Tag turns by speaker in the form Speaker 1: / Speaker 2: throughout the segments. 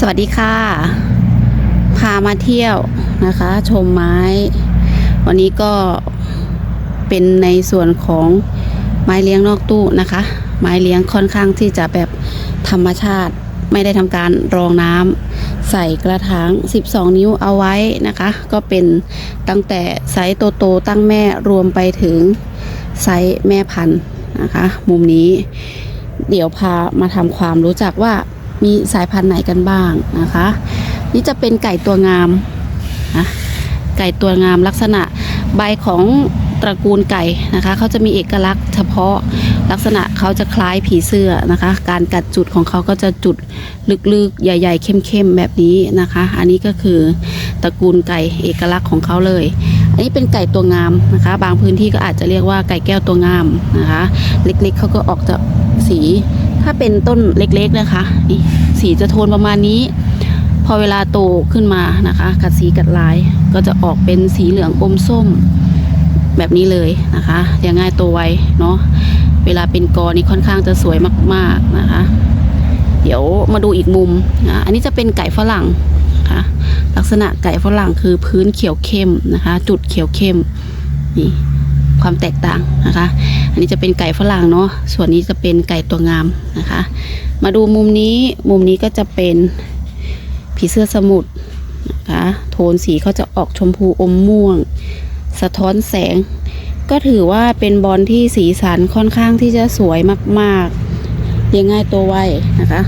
Speaker 1: สวัสดีค่ะ พามาเที่ยวนะคะ ชมไม้ วันนี้ก็เป็นในส่วนของไม้เลี้ยงนอกตู้นะคะ ไม้เลี้ยงค่อนข้างที่จะแบบธรรมชาติ ไม่ได้ทำการรองน้ำใส่กระถาง 12 นิ้วเอาไว้นะคะ ก็เป็นตั้งแต่ไซส์โตๆตั้งแม่รวมไปถึงไซส์แม่พันธุ์นะคะ มุมนี้ เดี๋ยวพามาทำความรู้จักว่า มีสายพันธุ์ไหนกันบ้างนะคะ นี่จะเป็นไก่ตัวงามนะไก่ตัวงามลักษณะใบของตระกูลไก่นะคะเขาจะมีเอกลักษณ์เฉพาะลักษณะเขาจะคล้ายผีเสื้อนะคะ การกัดจุดของเขาก็จะจุดลึกๆ ใหญ่ ๆ เข้มๆ แบบนี้นะคะ อันนี้ก็คือตระกูลไก่เอกลักษณ์ของเขาเลย อันนี้เป็นไก่ตัวงามนะคะ บางพื้นที่ก็อาจจะเรียกว่าไก่แก้วตัวงามนะคะ เล็กๆเขาก็ออกจะสี ถ้าเป็นต้นเล็กๆนะคะนี่สีจะโทนประมาณนี้ พอเวลาโตขึ้นมานะคะ กัดสีกัดลายก็จะออกเป็นสีเหลืองอมส้มแบบนี้เลยนะคะเลี้ยงง่ายโตวไวเนาะเวลาเป็นกอนี่ค่อนข้างจะสวยมาก ๆนะคะ เดี๋ยวมาดูอีกมุมนะอันนี้จะเป็นไก่ฝรั่ง ลักษณะไก่ฝรั่งคือพื้นเขียวเข้มนะคะ จุดเขียวเข้มนี่ความแตกต่างนะคะ อันนี้จะเป็นไก่ฝรั่งเนาะส่วนนี้จะเป็นไก่ตัวงามนะคะ มาดูมุมนี้มุมนี้ก็จะเป็นผีเสื้อสมุทรนะคะโทนสีเขาจะออกชมพูอมม่วง สะท้อนแสง ก็ถือว่าเป็นบอลที่สีสันค่อนข้างที่จะสวยมากๆเลี้ยงง่ายตัวไวนะคะ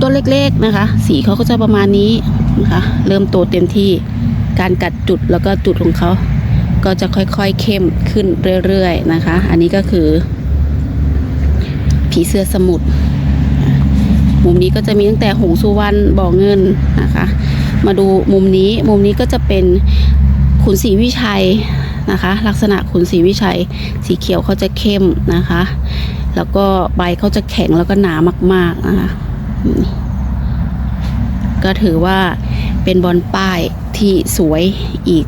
Speaker 1: ตัวเล็กๆนะคะ สีเขาก็จะประมาณนี้นะคะ เริ่มโตเต็มที่การกัดจุดแล้วก็จุดของเขาก็จะค่อยๆเข้มขึ้นเรื่อยๆนะคะ อันนี้ก็คือ ผีเสื้อสมุทรมุมนี้ก็จะมีตั้งแต่หงสุวรรณบ่อเงินนะคะ มาดูมุมนี้มุมนี้ก็จะเป็นขุนศรีวิชัยนะคะ ลักษณะขุนศรีวิชัย สีเขียวเขาจะเข้มนะคะ แล้วก็ใบเขาจะแข็งแล้วก็หนามากๆนะคะ ก็ถือว่าเป็นบอลป้ายที่สวยอีก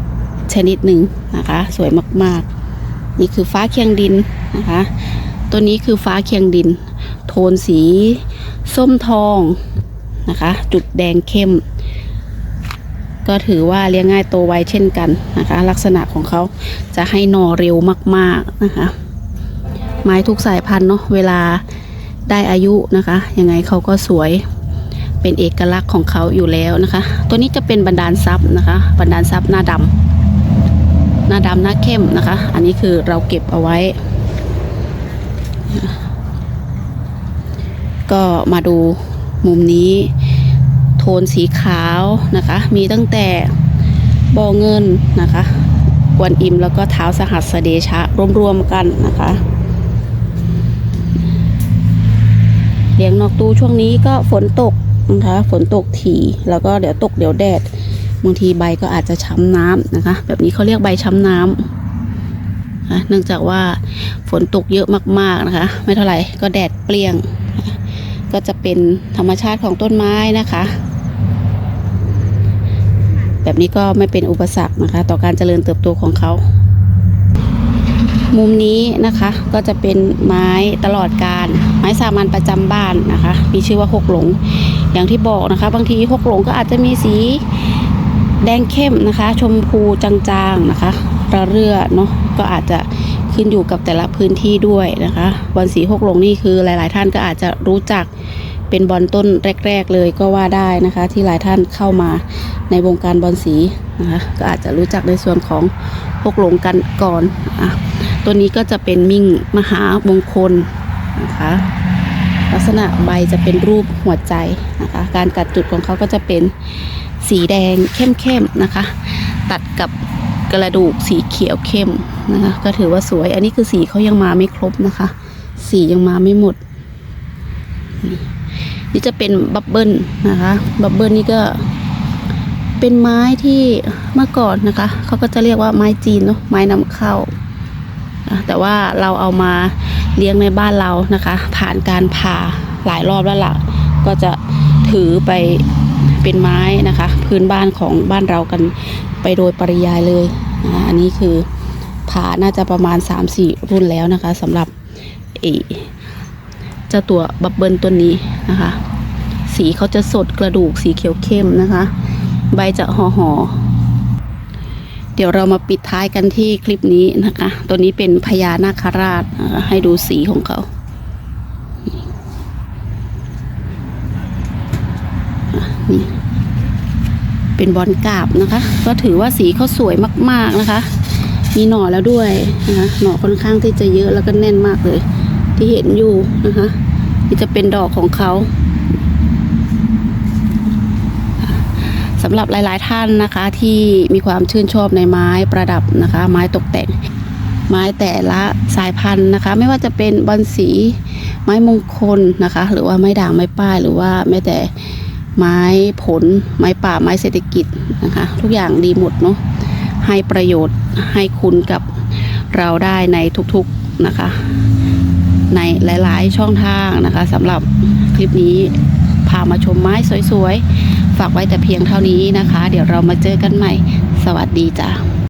Speaker 1: ชนิดหนึ่งนะคะ สวยมากๆ นี่คือฟ้าเคียงดินนะคะ ตัวนี้คือฟ้าเคียงดิน โทนสีส้มทองนะคะ จุดแดงเข้ม ก็ถือว่าเลี้ยงง่ายโตไวเช่นกันนะคะ ลักษณะของเขาจะให้นอเร็วมาก ๆนะคะ ไม้ทุกสายพันธุ์เนาะเวลา ได้อายุนะคะ ยังไงเขาก็สวยเป็นเอกลักษณ์ของเขาอยู่แล้วนะคะ ตัวนี้จะเป็นบันดาลทรัพย์นะคะบันดาลทรัพย์หน้าดำหน้าดำหน้าเข้มนะคะ อันนี้คือเราเก็บเอาไว้ ก็มาดูมุมนี้ โทนสีขาวนะคะ มีตั้งแต่บอเงินนะคะ กวนอิมแล้วก็เท้าสหัสเดชะรวมๆกันนะคะ เลี้ยงนอกตู้ช่วงนี้ก็ฝนตกนะคะฝนตกถี่แล้วก็เดี๋ยวตกเดี๋ยวแดดบางทีใบก็อาจจะช้ำน้ำนะคะ แบบนี้เขาเรียกใบช้ำน้ำนะเนื่องจากว่าฝนตกเยอะมากๆนะคะ ไม่เท่าไหร่ก็แดดเปรี้ยงนก็จะเป็นธรรมชาติของต้นไม้นะคะ แบบนี้ก็ไม่เป็นอุปสรรคนะคะ ต่อการเจริญเติบโตของเขา มุมนี้นะคะก็จะเป็นไม้ตลอดการ ไม้สามัญประจำบ้านนะคะ มีชื่อว่าหกหลง อย่างที่บอกนะคะ บางทีหกหลงก็อาจจะมีสีแดงเข้มนะคะ ชมพูจางๆนะคะระเรื่อเนาะก็อาจจะขึ้นอยู่กับแต่ละพื้นที่ด้วยนะคะบอลสีหกหลงนี่คือหลาย ๆ ท่านก็อาจจะรู้จัก เป็นบอลต้นแรก ๆเลยก็ว่าได้นะคะ ที่หลายท่านเข้ามาในวงการบอลสีนะคะก็อาจจะรู้จักในส่วนของหกหลงกันก่อนอะตัวนี้ก็จะเป็นมิ่งมหามงคลนะคะลักษณะใบจะเป็นรูปหัวใจนะคะการกัดจุดของเขาก็จะเป็นสีแดงเข้มๆนะคะ ตัดกับกระดูกสีเขียวเข้มนะคะก็ถือว่าสวย อันนี้คือสีเขายังมาไม่ครบนะคะ สียังมาไม่หมดนี่ นี่จะเป็นบับเบิลนะคะบับเบิลนี่ก็เป็นไม้ที่เมื่อก่อนนะคะเขาก็จะเรียกว่าไม้จีนเนาะไม้นำเข้า แต่ว่าเราเอามาเลี้ยงในบ้านเรานะคะ ผ่านการผ่าหลายรอบแล้วล่ะก็จะถือไปเป็นไม้นะคะ พื้นบ้านของบ้านเรากันไปโดยปริยายเลยนะอันนี้คือผ่าน่าจะประมาณ 3-4 รุ่นแล้วนะคะสำหรับไอ้ เจ้าตัวบับเบิลตัวนี้นะคะ สีเขาจะสดกระดูกสีเขียวเข้มนะคะ ใบจะห่อหอเดี๋ยวเรามาปิดท้ายกันที่คลิปนี้นะคะ ตัวนี้เป็นพญานาคราชให้ดูสีของเขา นี่เป็นบอลกาบนะคะ ก็ถือว่าสีเขาสวยมาก ๆนะคะ มีหน่อแล้วด้วยนะคะ หน่อค่อนข้างที่จะเยอะแล้วก็แน่นมากเลย ที่เห็นอยู่นะคะนี่จะเป็นดอกของเขาสำหรับหลาย ๆ ท่านนะคะที่มีความชื่นชอบในไม้ประดับนะคะ ไม้ตกแต่ง ไม้แต่ละสายพันธุ์นะคะ ไม่ว่าจะเป็นบอนสีไม้มงคลนะคะ หรือว่าไม้ด่างไม้ป้าย หรือว่าแม้แต่ไม้ผล ไม้ป่าไม้เศรษฐกิจนะคะ ทุกอย่างดีหมดเนาะให้ประโยชน์ให้คุณกับเราได้ในทุก ๆ นะคะ ในหลาย ๆ ช่องทางนะคะสำหรับคลิปนี้พามาชมไม้สวย ๆ ฝากไว้แต่เพียงเท่านี้นะคะ เดี๋ยวเรามาเจอกันใหม่ สวัสดีจ้า